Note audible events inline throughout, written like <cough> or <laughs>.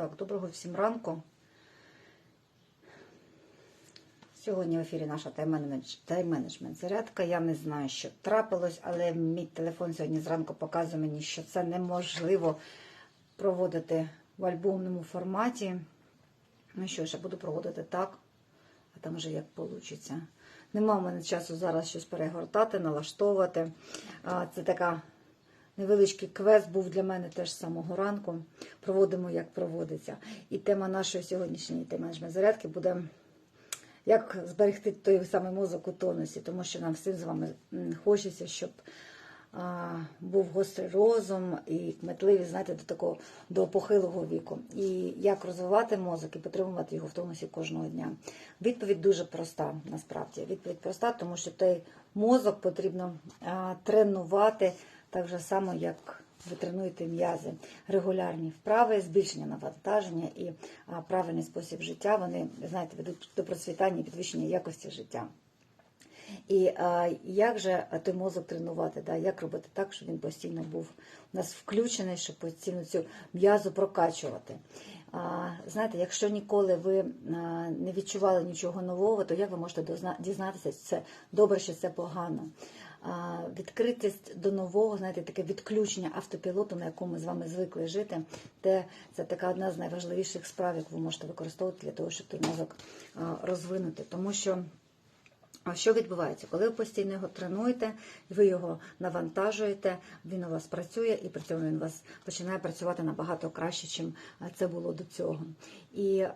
Так, доброго всім ранку. Сьогодні в ефірі наша тайм-менедж- тайм-менеджмент зарядка. Я не знаю, що трапилось, але мій телефон сьогодні зранку показує мені, що це неможливо проводити в альбомному форматі. Ну що ж, я буду проводити так, а там вже як вийде. Нема в мене часу зараз щось перегортати, налаштовувати. Це така невеличкий квест був для мене теж з самого ранку. Проводимо, як проводиться. І тема нашої сьогоднішньої теми зарядки буде як зберегти той самий мозок у тонусі, тому що нам всім з вами хочеться, щоб а, був гострий розум і кметливість, знаєте, до такого до похилого віку. І як розвивати мозок і підтримувати його в тонусі кожного дня. Відповідь дуже проста, насправді. Відповідь проста, тому що той мозок потрібно а, тренувати так же само, як ви тренуєте м'язи. Регулярні вправи, збільшення навантаження і правильний спосіб життя, вони, знаєте, ведуть до процвітання і підвищення якості життя. І а, як же той мозок тренувати, да? як робити так, щоб він постійно був у нас включений, щоб постійно цю м'язу прокачувати. А, знаєте, якщо ніколи ви не відчували нічого нового, то як ви можете дізнатися, що це добре, що це погано? Відкритість до нового, знаєте, таке відключення автопілоту, на якому ми з вами звикли жити, те це така одна з найважливіших справ, яку ви можете використовувати для того, щоб той мозок розвинути. Тому що що відбувається? Коли ви постійно його тренуєте, ви його навантажуєте, він у вас працює, і при цьому він у вас починає працювати набагато краще, ніж це було до цього. І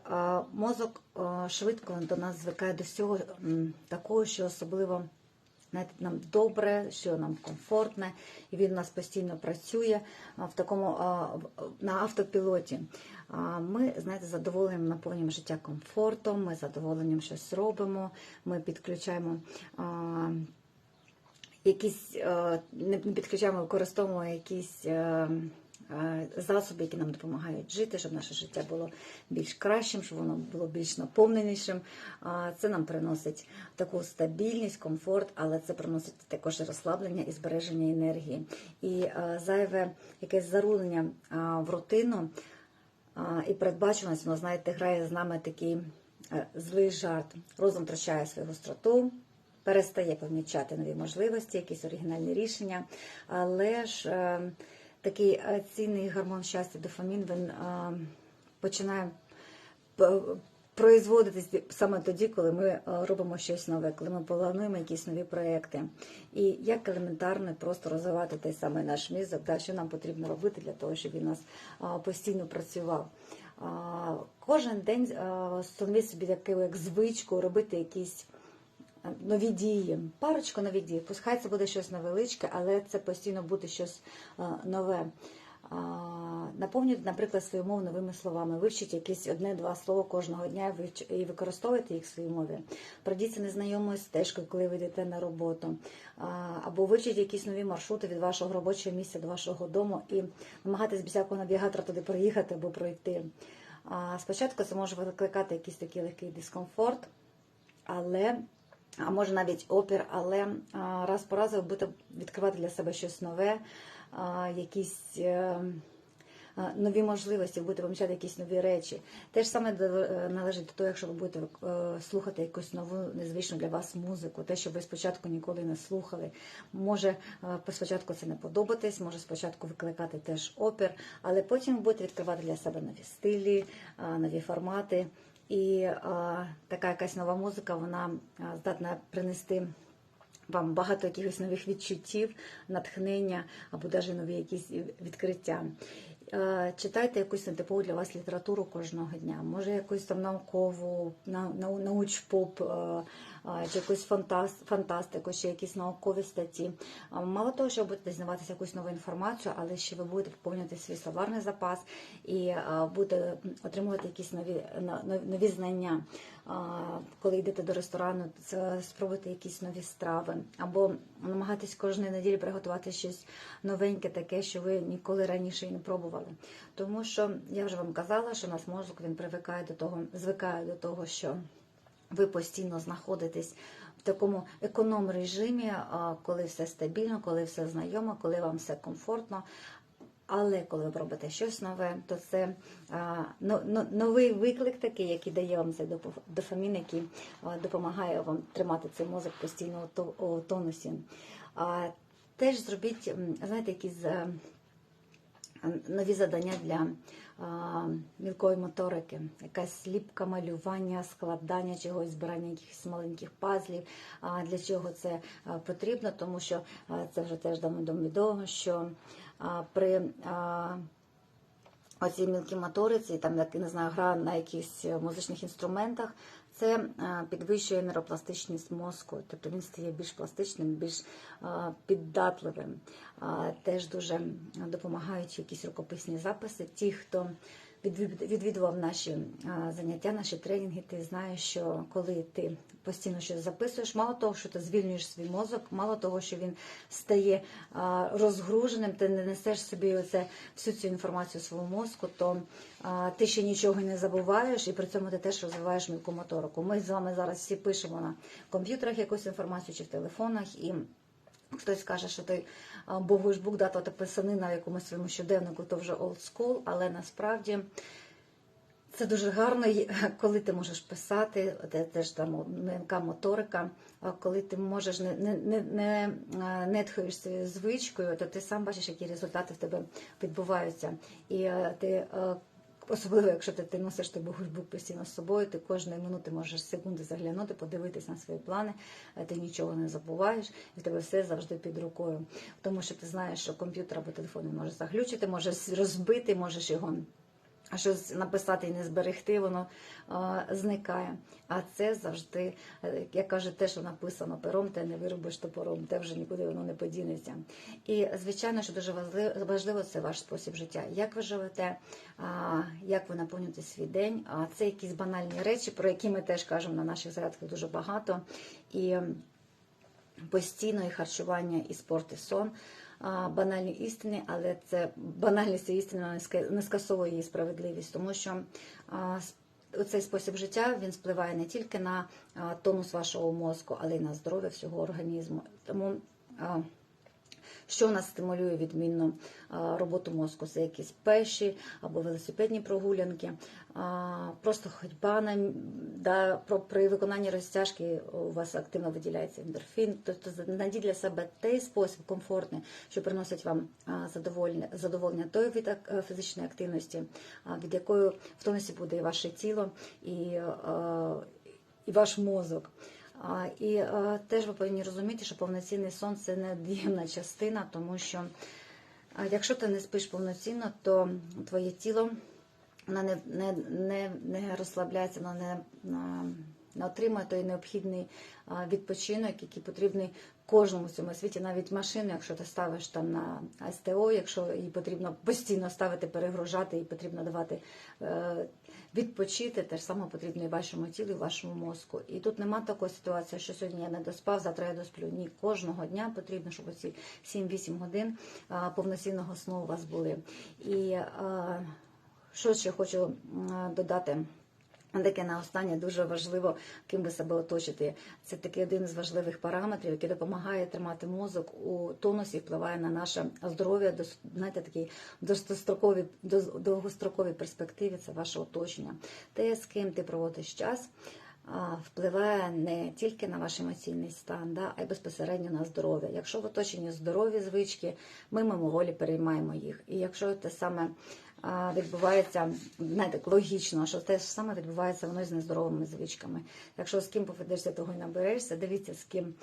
мозок швидко до нас звикає до всього такого, що особливо нам добре, що нам комфортне, і він у нас постійно працює в такому на автопілоті. Ми, знаєте, задоволені наповнюємо життя комфортом, ми задоволенням щось робимо, ми підключаємо. Якісь не підключаємо, використовуємо якісь е, засоби, які нам допомагають жити, щоб наше життя було більш кращим, щоб воно було більш наповненішим. Це нам приносить таку стабільність, комфорт, але це приносить також розслаблення і збереження енергії. І е, зайве якесь зарулення в рутину і передбачуваність, воно, знаєте, грає з нами такий е, злий жарт. Розум втрачає свою гостроту, перестає помічати нові можливості, якісь оригінальні рішення. Але ж е, такий е, цінний гормон щастя, дофамін, він е, починає производитись саме тоді, коли ми е, робимо щось нове, коли ми плануємо якісь нові проекти. І як елементарно просто розвивати той самий наш мізок, да, що нам потрібно робити для того, щоб він нас постійно працював. Кожен день встановіть собі таку як звичку робити якісь е, нові дії, парочку нових дій. Пускай це буде щось невеличке, але це постійно буде щось е, нове. Наповнюйте, наприклад, свою мову новими словами. Вивчіть якісь одне-два слова кожного дня і використовуйте їх в своїй мові. Пройдіться незнайомою стежкою, коли ви йдете на роботу. Або вивчіть якісь нові маршрути від вашого робочого місця до вашого дому і намагайтесь без всякого навігатора туди проїхати або пройти. Спочатку це може викликати якийсь такий легкий дискомфорт, але а може навіть опір, але раз по разу ви будете відкривати для себе щось нове, якісь е, нові можливості, будете помічати якісь нові речі. Те ж саме е, належить до того, якщо ви будете е, слухати якусь нову незвичну для вас музику, те, що ви спочатку ніколи не слухали. Може спочатку це не подобатись, може спочатку викликати теж опір, але потім будете відкривати для себе нові стилі, нові формати. І а, така якась нова музика, вона здатна принести вам багато якихось нових відчуттів, натхнення або навіть нові якісь відкриття. Читайте якусь нетипову для вас літературу кожного дня, може якусь там наукову, на нау- науч-поп, чи якусь фантаст, фантастику, чи якісь наукові статті. Мало того, що ви будете дізнаватися якусь нову інформацію, але ще ви будете поповнювати свій словарний запас і будете отримувати якісь нові, нові- знання. Коли йдете до ресторану, спробуйте якісь нові страви, або намагатись кожної неділі приготувати щось новеньке, таке, що ви ніколи раніше і не пробували. Тому що я вже вам казала, що наш мозок він привикає до того, звикає до того, що ви постійно знаходитесь в такому економ режимі, коли все стабільно, коли все знайомо, коли вам все комфортно. Але коли ви робите щось нове, то це новий виклик такий, який дає вам цей дофамін, який допомагає вам тримати цей мозок постійно у тонусі. Теж зробіть, знаєте, якісь е, нові завдання для мілкої моторики, якась ліпка, малювання, складання чогось, збирання якихось маленьких пазлів. Для чого це потрібно? Тому що це вже теж відомо, що при а, оцій мілкій моториці, там як не знаю, гра на якихось музичних інструментах, це е, підвищує нейропластичність мозку, тобто він стає більш пластичним, більш е, піддатливим. Теж дуже допомагають якісь рукописні записи. Ті, хто відвідував наші заняття, наші тренінги, ти знаєш, що коли ти постійно щось записуєш, мало того, що ти звільнюєш свій мозок, мало того, що він стає розгруженим, ти не несеш собі оце, всю цю інформацію своєму мозку, то ти ще нічого не забуваєш, і при цьому ти теж розвиваєш мілку моторику. Ми з вами зараз всі пишемо на комп'ютерах якусь інформацію чи в телефонах. і Хтось каже, що той а, Богуш-бук дата та писанина в якомусь своєму щоденнику, то вже school, але насправді це дуже гарно, <laughs> коли ти можеш писати, це теж там м'яка моторика. Коли ти можеш не, не, не, не нетхаєш цією звичкою, то ти сам бачиш, які результати в тебе відбуваються. І е, ти е, Особливо, якщо ти, ти носиш тобі гульбук постійно з собою, ти кожної минути можеш секунди заглянути, подивитись на свої плани, е, ти нічого не забуваєш, і в тебе все завжди під рукою. Тому що ти знаєш, що комп'ютер або телефон може заглючити, може розбити, можеш його щось написати і не зберегти, воно зникає. А це завжди, е, як каже, те, що написано пером, те не виробиш топором, те вже нікуди воно не подінеться. І звичайно, що дуже важливо, це ваш спосіб життя. Як ви живете, як ви наповнюєте свій день. А це якісь банальні речі, про які ми теж кажемо на наших зарядках дуже багато. І постійно і харчування, і спорт, і сон. Банальні істини, але це банальність і істина не ска- не скасовує її справедливість, тому що цей спосіб життя він впливає не тільки на тонус вашого мозку, але й на здоров'я всього організму. Тому що нас стимулює відмінно роботу мозку? Це якісь пеші або велосипедні прогулянки, просто ходьба на да, при виконанні розтяжки у вас активно виділяється ендорфін. Тобто знайдіть для себе той спосіб комфортний, що приносить вам задоволення, задоволення той від е, фізичної активності, від якої в тонусі буде і ваше тіло, і, і ваш мозок. І е, теж ви повинні розуміти, що повноцінний сон це невід'ємна частина, тому що якщо ти не спиш повноцінно, то твоє тіло воно не, не, не, не розслабляється, воно не, не отримує той необхідний відпочинок, який потрібний кожному в цьому світі, навіть машину, якщо ти ставиш там на СТО, якщо її потрібно постійно ставити, перегружати, їй потрібно давати е, відпочити, те ж саме потрібно і вашому тілу, і вашому мозку. І тут нема такої ситуації, що сьогодні я не доспав, завтра я досплю. Ні, кожного дня потрібно, щоб оці 7-8 годин повноцінного сну у вас були. І що ще хочу додати. Таке на останнє дуже важливо, ким ви себе оточите. Це такий один з важливих параметрів, який допомагає тримати мозок у тонусі, впливає на наше здоров'я, до знаєте, такі довгострокові, до- довгостроковій перспективі. Це ваше оточення. Те, з ким ти проводиш час, впливає не тільки на ваш емоційний стан, да, а й безпосередньо на здоров'я. Якщо в оточенні здорові звички, ми мимоволі переймаємо їх. І якщо те саме відбувається, знаєте, логічно, що те ж саме відбувається воно з нездоровими звичками. Якщо з ким поведешся, того й наберешся, дивіться, з ким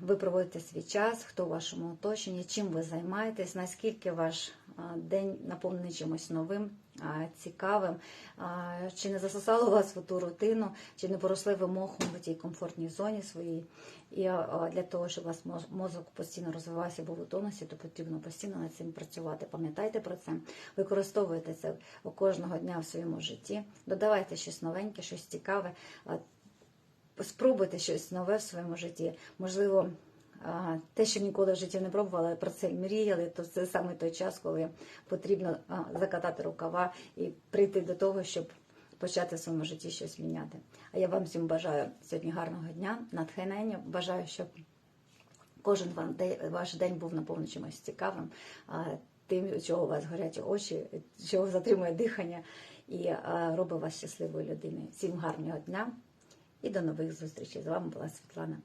ви проводите свій час, хто в вашому оточенні, чим ви займаєтесь, наскільки ваш день наповнений чимось новим, цікавим, чи не засосало вас в ту рутину, чи не поросли ви мохом в тій комфортній зоні своїй. І для того, щоб у вас моз- мозок постійно розвивався, був у тонусі, то потрібно постійно над цим працювати. Пам'ятайте про це, використовуйте це кожного дня в своєму житті, додавайте щось новеньке, щось цікаве. Спробуйте щось нове в своєму житті. Можливо, те, що ніколи в житті не пробували, про це мріяли, то це саме той час, коли потрібно закатати рукава і прийти до того, щоб почати в своєму житті щось міняти. А я вам всім бажаю сьогодні гарного дня, натхнення. Бажаю, щоб кожен ваш день був наповнений чимось цікавим. тим, чого у вас горять очі, чого затримує дихання і робить вас щасливою людиною. Всім гарного дня і до нових зустрічей. З вами була Світлана.